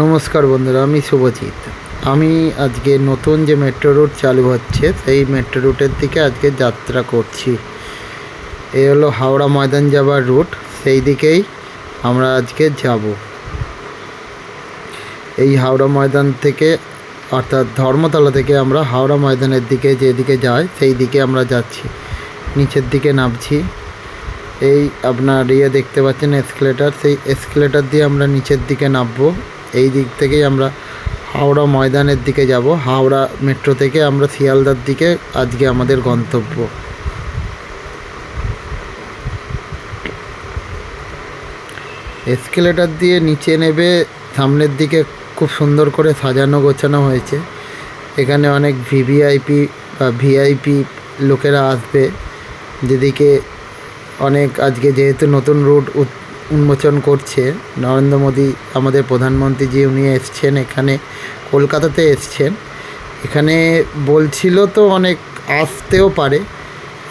নমস্কার বন্ধুরা, আমি শুভজিৎ। আমি আজকে নতুন যে মেট্রো রুট চালু হচ্ছে, সেই মেট্রো রুটের দিকে আজকে যাত্রা করছি। এ হলো হাওড়া ময়দান যাবার রুট সেই দিকেই আমরা আজকে যাব। এই হাওড়া ময়দান থেকে, অর্থাৎ ধর্মতলা থেকে আমরা হাওড়া ময়দানের দিকে যেদিকে যাই, সেই দিকে আমরা যাচ্ছি। নিচের দিকে নামছি। এই আপনার ইয়ে দেখতে পাচ্ছেন এসকেলেটার সেই এসকেলেটার দিয়ে আমরা নিচের দিকে নামবো। এই দিক থেকেই আমরা হাওড়া ময়দানের দিকে যাব। হাওড়া মেট্রো থেকে আমরা শিয়ালদার দিকে আজকে আমাদের গন্তব্য। এসকেলেটার দিয়ে নিচে নেবে, সামনের দিকে খুব সুন্দর করে সাজানো গোছানো হয়েছে। এখানে অনেক ভিভিআইপি বা ভিআইপি লোকেরা আসবে। যেদিকে অনেক আজকে যেহেতু নতুন রুট উন্মোচন করছে নরেন্দ্র মোদী, আমাদের প্রধানমন্ত্রী যে উনি এসছেন এখানে, কলকাতাতে এসছেন। এখানে বলছিল তো অনেক আসতেও পারে।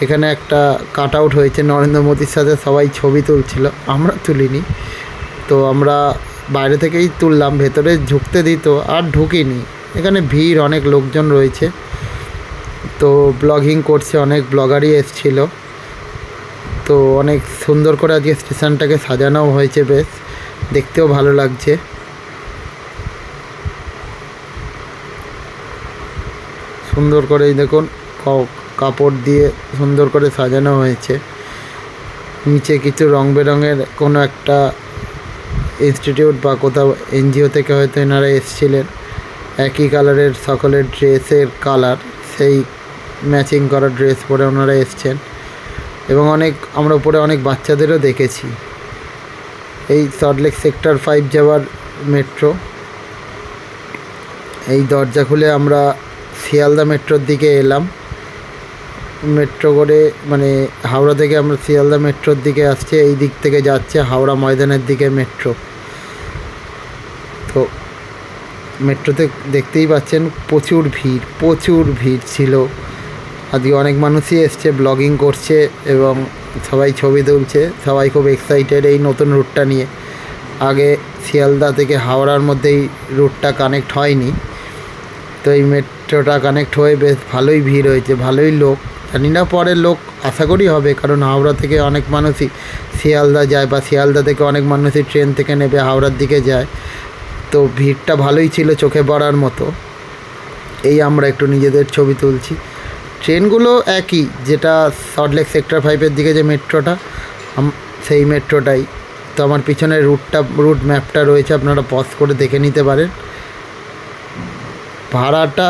এখানে একটা কাট আউট হয়েছে, নরেন্দ্র মোদীর সাথে সবাই ছবি তুলছিল, আমরা তুলিনি। তো আমরা বাইরে থেকেই তুললাম, ভেতরে ঢুকতে দিত আর ঢুকিনি। এখানে ভিড়, অনেক লোকজন রয়েছে। তো ব্লগিং করছে, অনেক ব্লগারই এসছিল। তো অনেক সুন্দর করে আজকে স্টেশনটাকে সাজানোও হয়েছে বেশ। দেখতেও ভালো লাগছে। সুন্দর করে দেখুন কাপড় দিয়ে সুন্দর করে সাজানো হয়েছে। নিচে কিছু রং বেরঙের কোনো একটা ইনস্টিটিউট বা কোথাও এনজিও থেকে হয়তো এনারা এসছিলেন। একই কালারের সকলের ড্রেসের কালার, সেই ম্যাচিং করা ড্রেস পরে ওনারা এসছেন। এবং অনেক, আমরা উপরে অনেক বাচ্চাদেরও দেখেছি। এই সল্টলেক সেক্টর ফাইভ যাওয়ার মেট্রো এই দরজা খুলে আমরা শিয়ালদা মেট্রোর দিকে এলাম। মেট্রো করে মানে হাওড়া থেকে আমরা শিয়ালদা মেট্রোর দিকে আসছে, এই দিক থেকে যাচ্ছে হাওড়া ময়দানের দিকে মেট্রো তো মেট্রোতে দেখতেই পাচ্ছেন প্রচুর ভিড় প্রচুর ভিড় ছিল। আজকে অনেক মানুষই এসছে ব্লগিং করছে এবং সবাই ছবি তুলছে। সবাই খুব এক্সাইটেড এই নতুন রুটটা নিয়ে। আগে শিয়ালদা থেকে হাওড়ার মধ্যে এই রুটটা কানেক্ট হয়নি। তো এই মেট্রোটা কানেক্ট হয়ে বেশ ভালোই ভিড় হয়েছে, ভালোই লোক। জানি না পরে লোক আশা করি হবে, কারণ হাওড়া থেকে অনেক মানুষই শিয়ালদা যায় বা শিয়ালদা থেকে অনেক মানুষই ট্রেন থেকে নেবে, হাওড়ার দিকে যায়। তো ভিড়টা ভালোই ছিল চোখে পড়ার মতো। এই আমরা একটু নিজেদের ছবি তুলছি। ট্রেনগুলো একই, যেটা সল্টলেক সেক্টর ফাইভের দিকে যে মেট্রোটা সেই মেট্রোটাই। তো আমার পিছনে রুটটা রুট ম্যাপটা রয়েছে, আপনারা পজ করে দেখে নিতে পারেন। ভাড়াটা